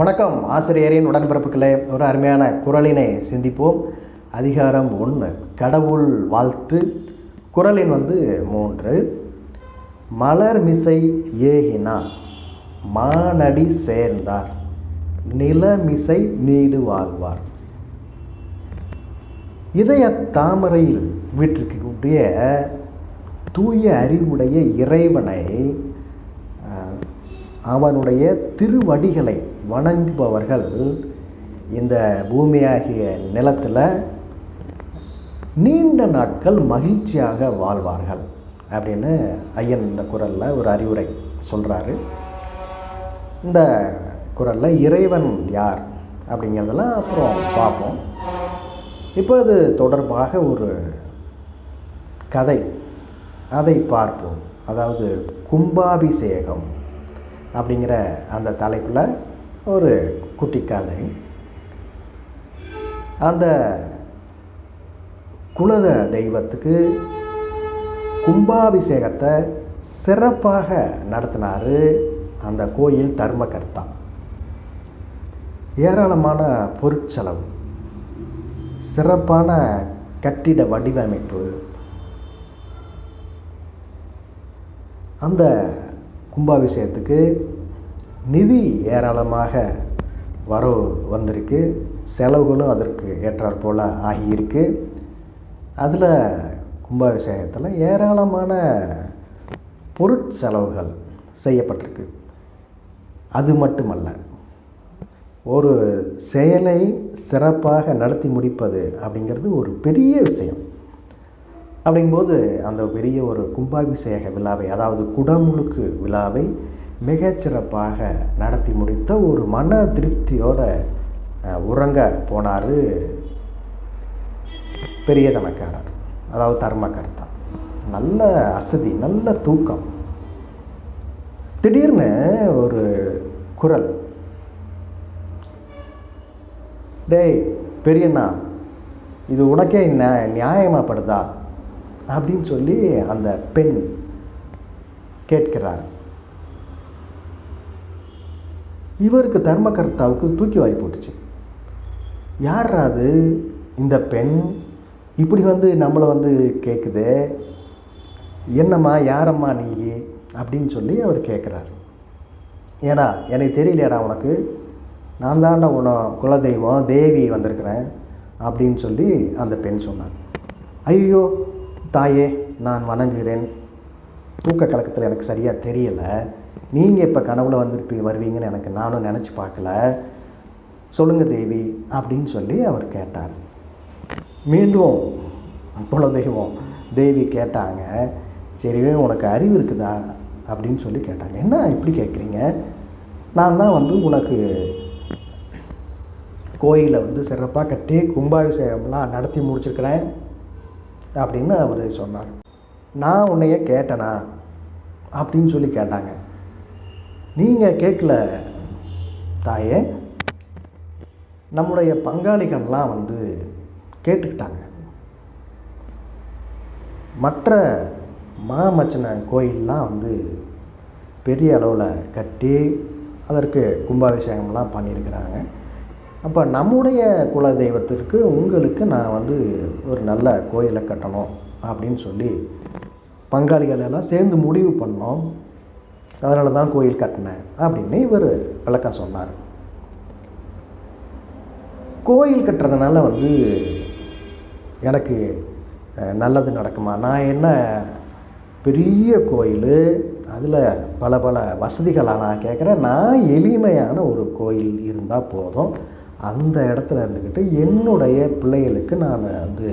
வணக்கம். ஆசிரியரின் உடன்பிறப்புகளே ஒரு அருமையான குரலினை சிந்திப்போம். அதிகாரம் ஒன்று கடவுள் வாழ்த்து. குரலின் வந்து மூன்று மலர் மிசை ஏகினா மானடி சேர்ந்தார் நிலமிசை நீடு வாழ்வார். இதய தாமரையில் வீற்றிருக்கக்கூடிய தூய அறிவுடைய இறைவனை அவனுடைய திருவடிகளை வணங்குபவர்கள் இந்த பூமியாகிய நிலத்தில் நீண்ட நாட்கள் மகிழ்ச்சியாக வாழ்வார்கள் அப்படின்னு ஐயன் இந்த குரலில் ஒரு அறிவுரை சொல்கிறாரு இந்த குரலில் இறைவன் யார் அப்படிங்கிறதெல்லாம் அப்புறம் பார்ப்போம். இப்போ அது தொடர்பாக ஒரு கதை அதை பார்ப்போம். அதாவது கும்பாபிஷேகம் அப்படிங்கிற அந்த தலைப்பில் ஒரு குட்டி கதை. அந்த குலத தெய்வத்துக்கு கும்பாபிஷேகத்தை சிறப்பாக நடத்தினார் அந்த கோயில் தர்மகர்த்தா. ஏராளமான பொருட்செலவு சிறப்பான கட்டிட வடிவமைப்பு. அந்த கும்பாபிஷேகத்துக்கு நிதி ஏராளமாக வரவு வந்திருக்கு. செலவுகளும் அதற்கு ஏற்றாற் போல் ஆகியிருக்கு. அதில் கும்பாபிஷேகத்தில் ஏராளமான பொருட்செலவுகள் செய்யப்பட்டிருக்கு. அது மட்டுமல்ல ஒரு செயலை சிறப்பாக நடத்தி முடிப்பது அப்படிங்கிறது ஒரு பெரிய விஷயம். அப்படிங்கும்போது அந்த பெரிய ஒரு கும்பாபிஷேக விழாவை அதாவது குடமுழுக்கு விழாவை மிகச்சிறப்பாக நடத்தி முடித்த ஒரு மன திருப்தியோட உறங்க போனார் பெரிய தனக்காரர். அதாவது தர்மகர்த்தா நல்ல அசதி நல்ல தூக்கம். திடீர்னு ஒரு குரல். டேய் பெரியண்ணா இது உனக்கே நியா- நியாயமாகப்படுதா அப்படின்னு சொல்லி அந்த பெண் கேட்கிறார். இவருக்கு தர்மகர்த்தாவுக்கு தூக்கி வாரி போட்டுச்சு. யார் அது? இந்த பெண்? இப்படி வந்து நம்மளை வந்து கேட்குது என்னம்மா யாரம்மா நீ அப்படின்னு சொல்லி அவர் கேட்குறாரு ஏடா எனக்கு தெரியலையாடா உனக்கு. நான் தாண்டா உன குலதெய்வம் தேவி வந்திருக்கிறேன் அப்படின்னு சொல்லி அந்த பெண் சொன்னார். ஐயோ தாயே நான் வணங்குகிறேன். தூக்க கலக்கத்தில் எனக்கு சரியாக தெரியலை. நீங்கள் இப்போ கனவுல வந்துருப்பீங்க வருவீங்கன்னு எனக்கு நானும் நினச்சி பார்க்கல. சொல்லுங்கள் தேவி அப்படின்னு சொல்லி அவர் கேட்டார். மீண்டும் குலதெய்வம் தேவி கேட்டாங்க. சரிவே உனக்கு அறிவு இருக்குதா? அப்படின்னு சொல்லி கேட்டாங்க. என்ன இப்படி கேட்குறீங்க நான் தான் வந்து உனக்கு கோயிலை வந்து சிறப்பாக கட்டி கும்பாபிஷேகம்லாம் நடத்தி முடிச்சிருக்கிறேன் அப்படின்னு அவர் சொன்னார். நான் உன்னைய கேட்டனா? அப்படின்னு சொல்லி கேட்டாங்க. நீங்கள் கேட்கல தாயே. நம்முடைய பங்காளிகள்லாம் வந்து கேட்டுக்கிட்டாங்க. மற்ற மாமச்சன கோயிலெலாம் வந்து பெரிய அளவில் கட்டி அதற்கு கும்பாபிஷேகம்லாம் பண்ணியிருக்கிறாங்க. அப்போ நம்முடைய குல தெய்வத்திற்கு உங்களுக்கு நான் வந்து ஒரு நல்ல கோயிலை கட்டணும். அப்படின்னு சொல்லி பங்காளிகள் எல்லாம் சேர்ந்து முடிவு பண்ணோம். அதனால தான் கோயில் கட்டினேன் அப்படின்னு இவர் விளக்கம் சொன்னார். கோயில் கட்டுறதுனால வந்து எனக்கு நல்லது நடக்குமா? நான் என்ன பெரிய கோயில் அதில் பல பல வசதிகளாக நான் கேட்குறேன். நான் எளிமையான ஒரு கோயில் இருந்தால் போதும். அந்த இடத்துல இருந்துக்கிட்டு என்னுடைய பிள்ளைகளுக்கு நான் வந்து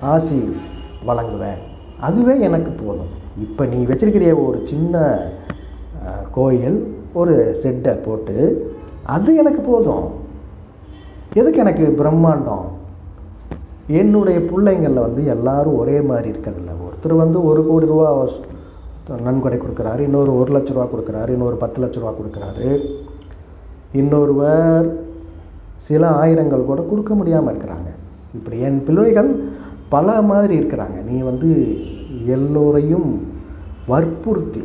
ஆசி வழங்குவேன். அதுவே எனக்கு போதும். இப்போ நீ வச்சிருக்கிற ஒரு சின்ன கோயில் ஒரு செட்டை போட்டு அது எனக்கு போதும். எதுக்கு எனக்கு பிரம்மாண்டம்? என்னுடைய பிள்ளைங்களில் வந்து எல்லாரும் ஒரே மாதிரி இருக்கிறதில்ல. ஒருத்தர் வந்து ஒரு கோடி ரூபா நன்கொடை கொடுக்குறாரு இன்னொரு ஒரு லட்ச ரூபா கொடுக்குறாரு இன்னொரு பத்து லட்ச ரூபா கொடுக்குறாரு. இன்னொருவர் சில ஆயிரங்கள் கூட கொடுக்க முடியாமல் இருக்கிறாங்க. இப்படி என் பிள்ளைகள் பல மாதிரி இருக்கிறாங்க. நீ வந்து எல்லோரையும் வற்புறுத்தி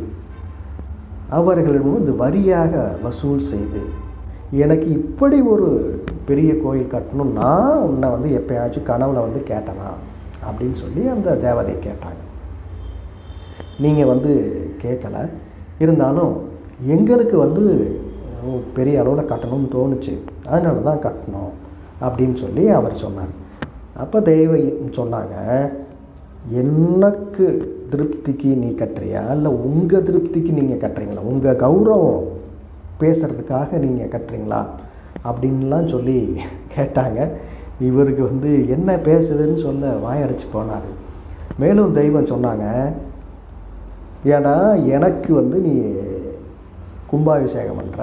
அவர்களிடம் வந்து வரியாக வசூல் செய்து எனக்கு இப்படி ஒரு பெரிய கோயில் கட்டணும் நான் உன்னை வந்து எப்பயாச்சும் கனவுல வந்து கேட்டனா? அப்படின்னு சொல்லி அந்த தேவதை கேட்டாங்க. நீங்கள் வந்து கேட்கல. இருந்தாலும் எங்களுக்கு வந்து பெரிய அளவில் கட்டணும்னு தோணுச்சு. அதனால தான் கட்டணும் அப்படின்னு சொல்லி அவர் சொன்னார். அப்போ தெய்வம் சொன்னாங்க எனக்கு திருப்திக்கு நீ கட்டுறியா? இல்லை உங்கள் திருப்திக்கு நீங்கள் கட்டுறீங்களா? உங்கள் கௌரவம் பேசுகிறதுக்காக நீங்கள் கட்டுறீங்களா? அப்படின்லாம் சொல்லி கேட்டாங்க. இவருக்கு வந்து என்ன பேசுதுன்னு சொல்ல வாயடைச்சு போனார். மேலும் தெய்வம் சொன்னாங்க ஏன்னா எனக்கு வந்து நீ கும்பாபிஷேகம் பண்ணுற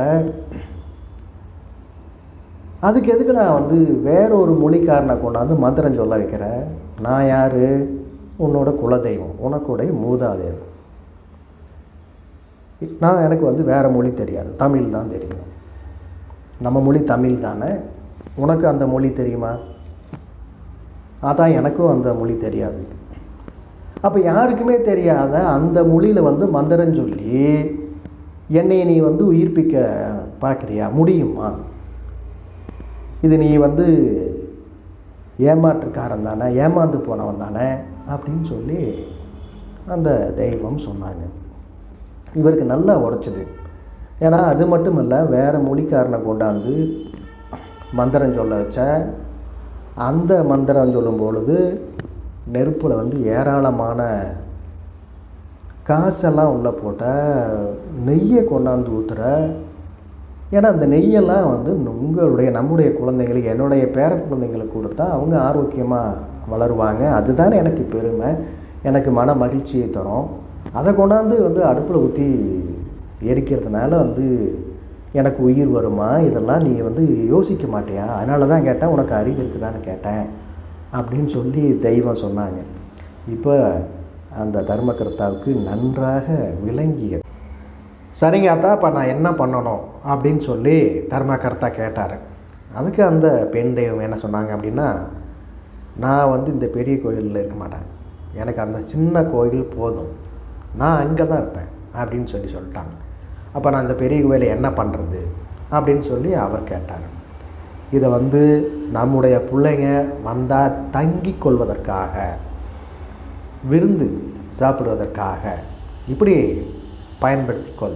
அதுக்கு எதுக்கு நான் வந்து வேற ஒரு மொழிக்காரனை கொண்டாந்து மந்திரம் சொல்ல வைக்கிறேன்? நான் யார்? உன்னோட குலதெய்வம் உனக்குடைய மூதாதையர். நான் எனக்கு வந்து வேறு மொழி தெரியாது. தமிழ் தான் தெரியும். நம்ம மொழி தமிழ் தானே? உனக்கு அந்த மொழி தெரியுமா? அதான் எனக்கும் அந்த மொழி தெரியாது. அப்போ யாருக்குமே தெரியாத அந்த மொழியில் வந்து மந்திரம் சொல்லி என்னை நீ வந்து உயிர்ப்பிக்க பார்க்குறியா? முடியுமா? இது நீ வந்து ஏமாற்றுக்காரன் தானே ஏமாந்து போனவன் தானே அப்படின்னு சொல்லி அந்த தெய்வம் சொன்னாங்க. இவருக்கு நல்லா உரைச்சிது. ஏன்னா அது மட்டும் இல்லை வேறு மொழிக்காரனை கொண்டாந்து மந்திரம் சொல்ல வச்ச அந்த மந்திரம் சொல்லும் பொழுது நெருப்பில் வந்து ஏராளமான காசெல்லாம் உள்ளே போட்ட நெய்யை கொண்டாந்து ஊற்றுற ஏன்னா அந்த நெய்யெல்லாம் வந்து உங்களுடைய நம்முடைய குழந்தைங்களுக்கு என்னுடைய பேர குழந்தைங்களுக்கு கொடுத்தா அவங்க ஆரோக்கியமாக வளருவாங்க. அதுதானே எனக்கு பெருமை. எனக்கு மன மகிழ்ச்சியை தரும். அதை கொண்டாந்து வந்து அடுப்பில் ஊற்றி எரிக்கிறதுனால வந்து எனக்கு உயிர் வருமா? இதெல்லாம் நீ வந்து யோசிக்க மாட்டியா? அதனால தான் கேட்டேன் உனக்கு அறிவு இருக்குதான்னு கேட்டேன். அப்படின்னு சொல்லி தெய்வம் சொன்னாங்க. இப்போ அந்த தர்மகர்த்தாவுக்கு நன்றாக விளங்கியது. சரிங்க அத்தா இப்போ நான் என்ன பண்ணணும் அப்படின்னு சொல்லி தர்மகர்த்தா கேட்டார். அதுக்கு அந்த பெண் தெய்வம் என்ன சொன்னாங்க அப்படின்னா நான் வந்து இந்த பெரிய கோயிலில் இருக்க மாட்டேன். எனக்கு அந்த சின்ன கோயில் போதும். நான் அங்கே தான் இருப்பேன் அப்படின்னு சொல்லி சொல்லிட்டாங்க. அப்போ நான் இந்த பெரிய கோயிலை என்ன பண்ணுறது அப்படின்னு சொல்லி அவர் கேட்டார். இதை வந்து நம்முடைய பிள்ளைங்க வந்தால் தங்கி கொள்வதற்காக விருந்து சாப்பிடுவதற்காக இப்படி பயன்படுத்திக்கொள்.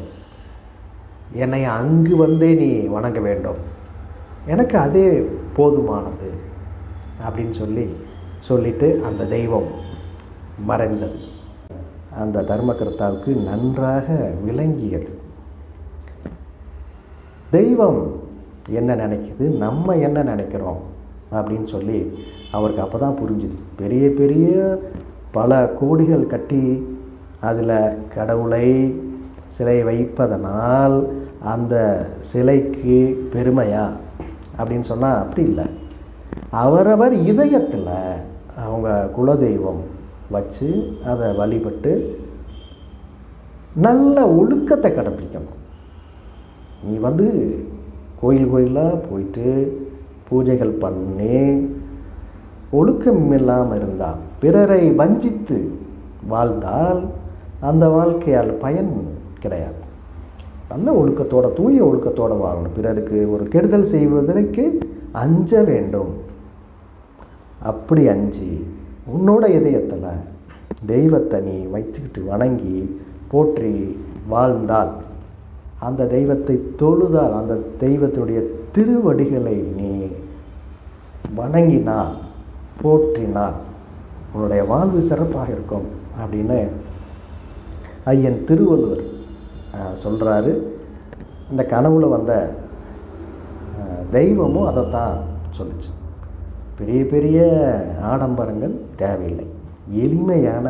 என்னை அங்கு வந்தே நீ வணங்க வேண்டும். எனக்கு அதே போதுமானது அப்படின்னு சொல்லி சொல்லிட்டு அந்த தெய்வம் மறைந்தது. அந்த தர்மகர்த்தாவுக்கு நன்றாக விளங்கியது. தெய்வம் என்ன நினைக்குது? நம்ம என்ன நினைக்கிறோம்? அப்படின்னு சொல்லி அவருக்கு அப்போ தான் புரிஞ்சுது. பெரிய பெரிய பல கோடிகள் கட்டி அதில் கடவுளை சிலை வைப்பதனால் அந்த சிலைக்கு பெருமையா? அப்படின்னு சொன்னால் அப்படி இல்லை. அவரவர் இதயத்தில் அவங்க குலதெய்வம் வச்சு அதை வழிபட்டு நல்ல ஒழுக்கத்தை கடைப்பிடிக்கணும். நீ வந்து கோயில் கோயிலாக போயிட்டு பூஜைகள் பண்ணி ஒழுக்கம் இல்லாமல் இருந்தால் பிறரை வஞ்சித்து வாழ்ந்தால் அந்த வாழ்க்கையால் பயன் கிடையாது. நல்ல ஒழுக்கத்தோட தூய ஒழுக்கத்தோடு வாழணும். பிறருக்கு ஒரு கெடுதல் செய்வதற்கு அஞ்ச வேண்டும். அப்படி அஞ்சி உன்னோட இதயத்தில் தெய்வத்தை நீ வச்சுக்கிட்டு வணங்கி போற்றி வாழ்ந்தால் அந்த தெய்வத்தை தொழுதால் அந்த தெய்வத்துடைய திருவடிகளை நீ வணங்கினால் போற்றினால் உன்னுடைய வாழ்வு சிறப்பாக இருக்கும் அப்படின்னு ஐயன் திருவள்ளுவர் சொல்கிறாரு அந்த கனவுல வந்த தெய்வமும் அதைத்தான் சொல்லுச்சு. பெரிய பெரிய ஆடம்பரங்கள் தேவையில்லை. எளிமையான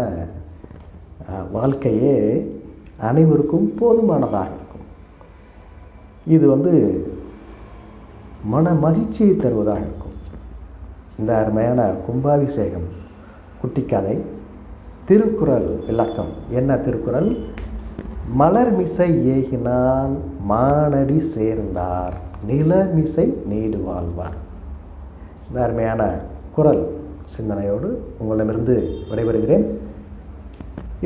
வாழ்க்கையே அனைவருக்கும் போதுமானதாக இருக்கும். இது வந்து மன மகிழ்ச்சியை தருவதாக இருக்கும். இந்த அருமையான கும்பாபிஷேகம் குட்டிக்கதை திருக்குறள் விளக்கம். என்ன திருக்குறள்? மலர்மிசை ஏகினான் மானடி சேர்ந்தார் நிலமிசை நீடு வாழ்வார். அருமையான குரல் சிந்தனையோடு உங்களிடமிருந்து விடைபெறுகிறேன்.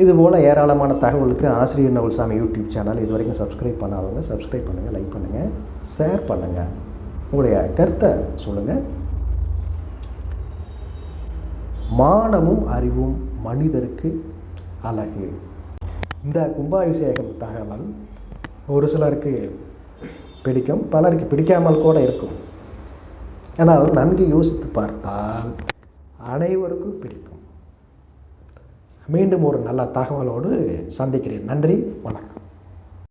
இதுபோல் ஏராளமான தகவலுக்கு ஆசிரியர் நவல்சாமி யூடியூப் சேனல் இது வரைக்கும் சப்ஸ்கிரைப் பண்ணாதவங்க சப்ஸ்கிரைப் பண்ணுங்கள் லைக் பண்ணுங்கள் ஷேர் பண்ணுங்கள் உங்களுடைய கருத்தை சொல்லுங்கள் மானமும் அறிவும் மனிதருக்கு அழகு. இந்த கும்பாபிஷேகம் தகவல் ஒரு சிலருக்கு பிடிக்கும் பலருக்கு பிடிக்காமல் கூட இருக்கும். ஆனால் நன்கு யோசித்து பார்த்தால் அனைவருக்கும் பிடிக்கும். மீண்டும் ஒரு நல்ல தகவலோடு சந்திக்கிறேன். நன்றி வணக்கம்.